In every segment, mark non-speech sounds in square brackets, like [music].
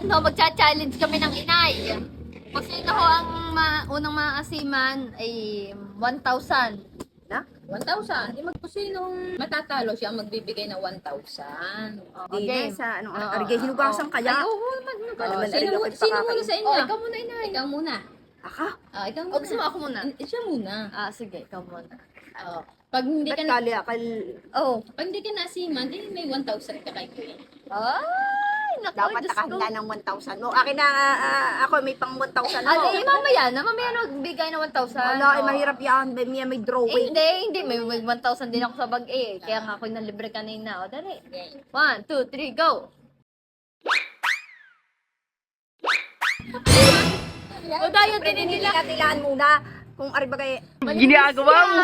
No, magcha-challenge kami ng inay. Pag sino ho ang ma- unang maasiman ay 1,000. Na? 1,000. Di magpusinong matatalo siya ang magbibigay ng 1,000. Di game. na sa anong Oo, arigay hinugasan oo. kaya. Ay, oo, naman. Ano Oh, naman, sino, arigay sino pakakain. muna sa inyo? Oh, ikaw muna, inay. Ikaw muna. Aka? Ah, ikaw O, muna. gusto mo ako muna? Eh, Siya muna. Ah, sige, ikaw muna. Oh. Pag hindi Ba't ka na, kali akal... Oh. pag hindi ka nasiman, di may 1,000 ka kay Kuya. Ay, naku, Dapat Diyos ko. nakahanda ng 1,000 mo. Akin na, ah, ako may pang 1,000 Ah, mo. eh, mamaya na. Mamaya na magbigay ng 1,000. Wala, eh, mahirap yan. May, may, may Eh, drawing. hindi, hindi. May, may 1,000 din ako sa bag eh. Kaya nga ako nalibre kanina. O, dali. One, two, three, go! o, tayo din Hindi nila. ka tilaan muna. Kung aribagay, Ginagawa mo.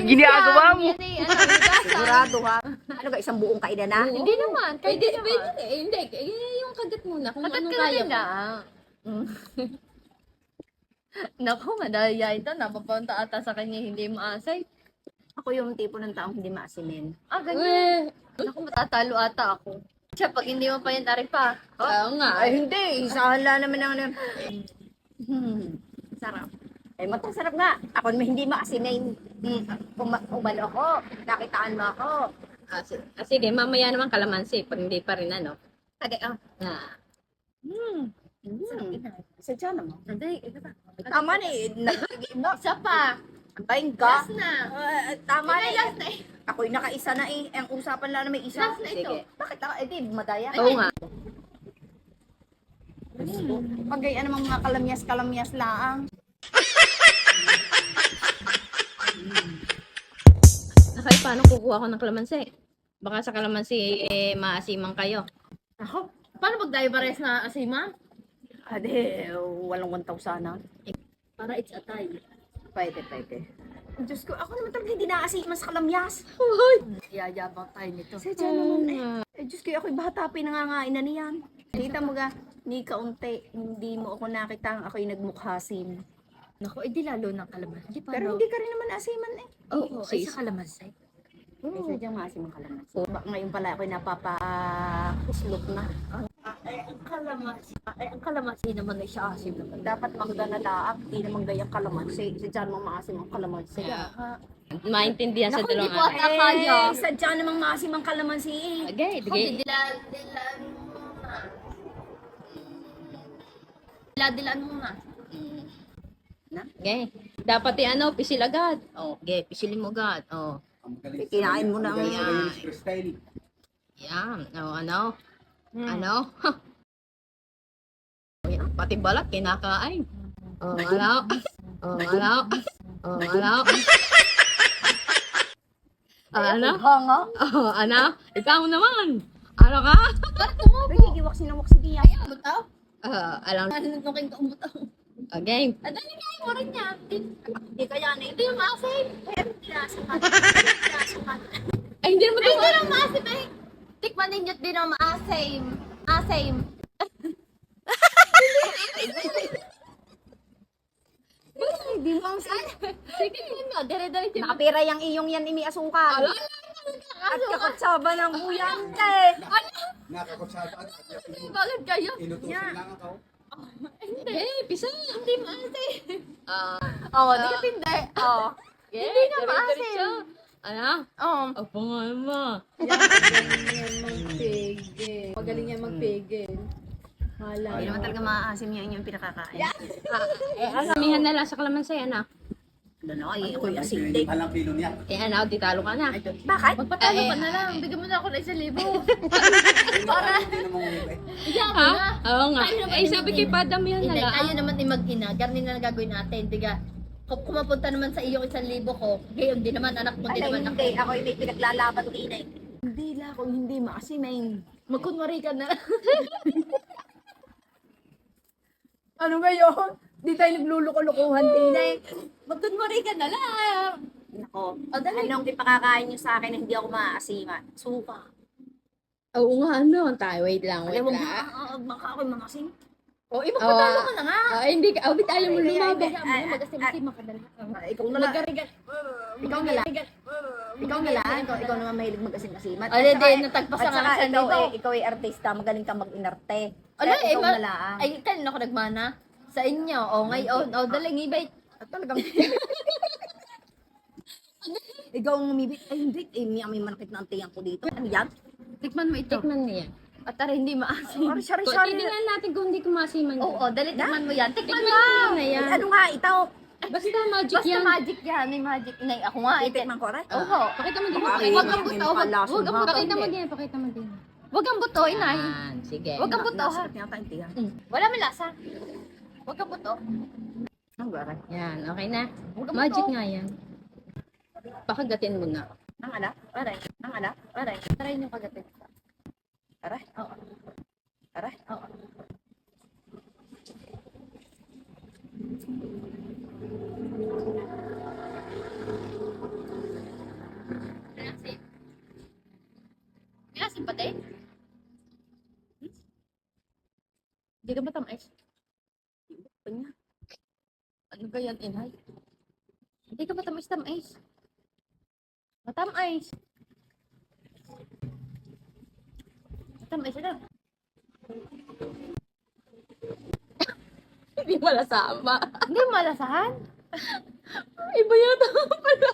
Ginagawa mo. sigurado ha. [laughs] Ano ka, isang buong kainan na? Hindi naman. Pwede, Pwede pwede. naman. Eh, hindi. Eh, yung kagat muna. Kung Kagat anong ka na kaya din mo. na. Mm. [laughs] Naku, madaya ito. Napapunta ata sa kanya hindi maasay. Ako yung tipo ng taong hindi maasimin. Ah, ganyan. Eh, Naku, matatalo ata ako. Siya, pag hindi mo pa yan tari pa. oo nga. Ay, hindi. Isahan lang naman ang... ano. Hmm. Sarap. Eh, matasarap nga. Ako naman hindi maasimin. Hmm. Uma umalo ako. Nakitaan mo ako. Ah, si- ah, sige, mamaya naman kalamansi. Pag hindi pa rin ano. Tagay, ah. Ah. Hmm. Hmm. Sadya naman. Hindi, ito pa. Tama na eh. Nag-iim na. Isa pa. Antayin ka. Last na. Ah, tama na Hindi, eh. last na eh. Ako'y nakaisa na eh. Ang usapan lang na may isa. Last na ito. Sige. Bakit ako? Eh, di, madaya. Oo nga. Pag gaya namang mga kalamyas-kalamyas lang. [laughs] Nakay, paano kukuha ko ng kalamansi? Baka sa kalamansi, eh, maasimang kayo. Ako, paano pag pares na asima? Ade, walang 1,000 na. Para it's a tie. Pwede, pwede. Diyos ko, ako naman talaga hindi naasiman sa kalamyas. Yayabang tayo nito. Sadya naman eh. Eh, Diyos ko, ako'y bata, pinangangain na niyan. Kita mo ga, ni kaunti, hindi mo ako nakita, ako'y nagmukhasim. Naku, edi lalo ng kalaman. Hindi pa. Pero hindi ka rin naman asiman eh. Oo, ay sa kalamansi. Eh, sadyang maasim ang kalamas. Ba- Ngayon pala ako'y napapakuslok na. Ay, ang kalamansi. Ay, ang kalamansi naman ay siya asim naman. Dapat mangga na laak, di naman gayang kalamansi. Sadya namang maasim ang kalamansi. Yeah. Maintindihan sa Naku, hindi dalawang ko ata kaya. Eh, sadya namang maasim ang kalamansi eh. Okay, Ako, sige. dilaan, dilaan muna. Dilaan muna. Okay. Dapat yung ano, pisil agad. Oh, okay, pisilin mo agad. Oh. Kinain mo na ang... Yan. Yan. Oh, ano? Ano? Oh, [laughs] yan. Pati balat, kinakain. Oh, [laughs] ano? Oh, ano? Oh, ano? Oh, ano? Hanga. Oh, ano? Ikaw naman. Ano ka? Nagigiwak sinawak si Dia. Butaw? Ah, alam. Ano nung king butaw? Okay. Adali kayo mo rin niya. Hindi kaya na Ito yung maasim. Ay, hindi naman Ay, ito. hindi na maasim eh. Tikman ninyo din ang maasim. Maasim. Hindi mo ang Sige mo, dire-dire din. Nakapira yung iyong yan imi asukal. Ala, At kakutsaba ng buyante. Nakakutsaba at Bakit kayo? inutusin lang ako. Hindi, pisa. Hindi maasim. Ah, Oo, di ka pindi. Oo. yeah, [laughs] Hindi na dire-diretso. Ano? Oo. Ang pangalan mo. Magaling niya magpigil. Hala. Hindi naman talaga maaasim yung inyong pinakakain. Eh, asamihan na lang sa kalamansi, ano? Ano, ay, ako'y asindig. Alang kilo niya. Eh, ano, di talo ka na. Bakit? Magpatalo Eh, ka na lang. Bigyan mo na ako ng isang libo. [laughs] Para. Iyan mo na. Oo nga. Eh, sabi kay. Padam yan na Hindi, lang. tayo naman ni mag-ina. Garni na gagawin natin. Diga, kung kumapunta naman sa iyong isang libo ko, gayon din naman anak mo, din naman ako. hindi. Ako'y may pinaglalaban din eh. Hindi lang kung hindi maasimin. Magkunwari ka na. [laughs] Ano ngayon? Di tayo nagluluko-lukuhan eh. Magkunwari ka na lang. Nako, O, dali. anong ipakakain niyo sa akin na hindi ako maaasiman? Suka. Oo nga, ano. Tayo, wait lang, wait Alam mo, lang. baka, baka ako'y maasim. O, ipagpatalo Oh, ka na nga. Ah, hindi ka, oh, hindi tayo mo Ay, ay, lumaban. ay, Kaya mo, mag-asim-asim makadala. Ikaw na lang. Nagkarigan. Ikaw na lang. Ikaw na lang, ikaw, ikaw naman mahilig mag-asim-asiman. Ay, hindi, natagpasan At saka nga sa ikaw, dito. eh, ikaw ay artista, magaling ka mag-inarte. Ala, Kaya eh, ikaw ma- na lang. Ay, kanino ako nagmana? Sa inyo. O, ngayon. O, daling ibay. At talagang... [laughs] ikaw ang umibig. Ay, hindi. Eh, may, may manakit na antiyan ko dito. Ano yan? Tikman mo ito. Tikman mo yan. At tara, hindi maasim. Sorry, sorry, sorry. titingnan natin kung hindi kumasiman. Oo, oh, dali, tikman mo yan. Tikman Tikman mo! na yan. Ano nga, ito? Basta magic Basta yan. magic yan. May magic. Inay, ako nga. Itikman ko rin. Oo. Pakita mo din. Huwag mo. kang buto. Huwag kang buto. Pakita mo din. Pakita mo din. Huwag kang buto, inay. Sige. Huwag kang buto, ha? Tiyan. Mm. Wala may lasa. Huwag kang buto. Ang garay. Yan. Okay na. Magic nga yan. Pakagatin mo na. Ang ala, aray. Ang ala, aray. Try nyo kagatin. Aray. Oo. Aray. Oo. Pinasim. Pinasim pa din? Hindi ka ba tamis? Kanya. Ano ba yan, inay? Hindi ka ba tamis-tamis? Matamis. Matamis na. Hindi wala sama. Hindi malasahan? Iba yata pala.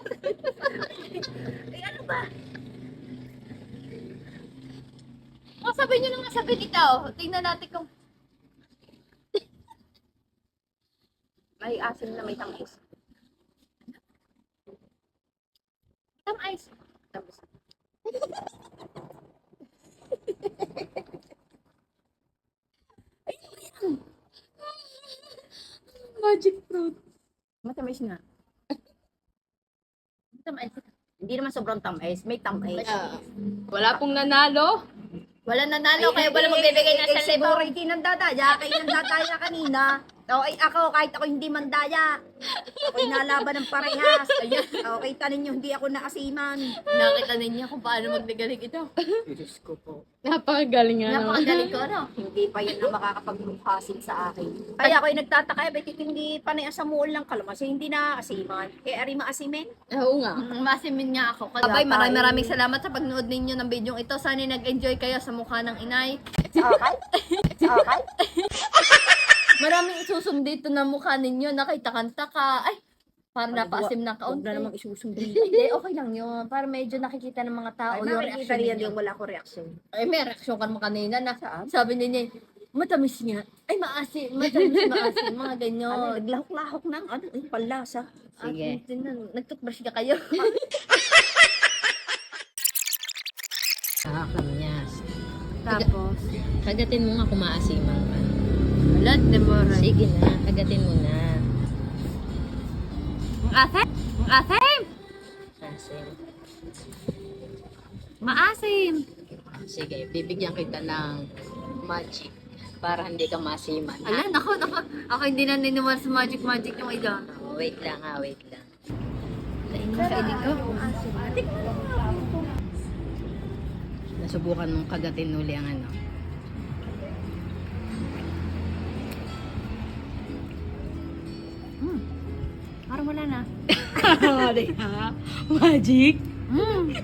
Mga sabi nyo nung nasabi ikaw. Tingnan natin kung... May asim na may tamis. Tamis. Tamis. Magic fruit. Matamis nga. Tamis. Hindi naman sobrang tamis. May tamis. Wala pong nanalo. Wala nanalo, kaya wala magbibigay ng eh, sa libo. Siguro hindi nang dadaya. Kayo nang dadaya kanina. O, ay ako, kahit ako hindi mandaya. Ako'y nalaban ng parehas. Ayan. O, kita ninyo, hindi ako naasiman. Nakita ninyo kung paano magdagaling ito. Diyos ko po. Napakagaling nga naman. Napakagaling ko, ano? Hindi pa yan ang makakapagmukhasin sa akin. Kaya ako'y nagtataka, eh, bakit hindi panay sa muol ng kalamansi, hindi na asiman. Eh, ari maasimin. Oo nga. Mm, Masimin nga ako. Abay, maraming maraming salamat sa pagnood ninyo ng video ito. Sana nag-enjoy kayo sa mukha ng inay. Okay? Okay? [laughs] Maraming isusum dito na mukha ninyo. Nakita-kanta Ay, para napaasim na Huwag kaunti. na namang isusumbong. Hindi, okay lang yun. Para medyo nakikita ng mga tao Ay, yung reaction ninyo. yung wala ko reaction. Ay, may reaction ka naman kanina na sabi ninyo, matamis nga. Ay, maasim. Matamis, maasim. Mga Ano, ganyan. naglahok-lahok ng ano, yung palasa. Sige. At, tinan- nag-toothbrush ka kayo. [laughs] Nakakamyas. Tapos, Kagatin mo nga kung maasiman ka. Di mo Sige na. Kagatin mo na. Ang asim! Ang asim! Asim. Maasim! Sige, bibigyan kita ng magic para hindi ka masiman. ha? Ala, nako, nako. Ako hindi na niniwala sa magic magic yung. Oh, wait lang ha, wait lang. Kainin ko. Nasubukan mong kagatin uli ang ano. Wala na. Magic? Mm.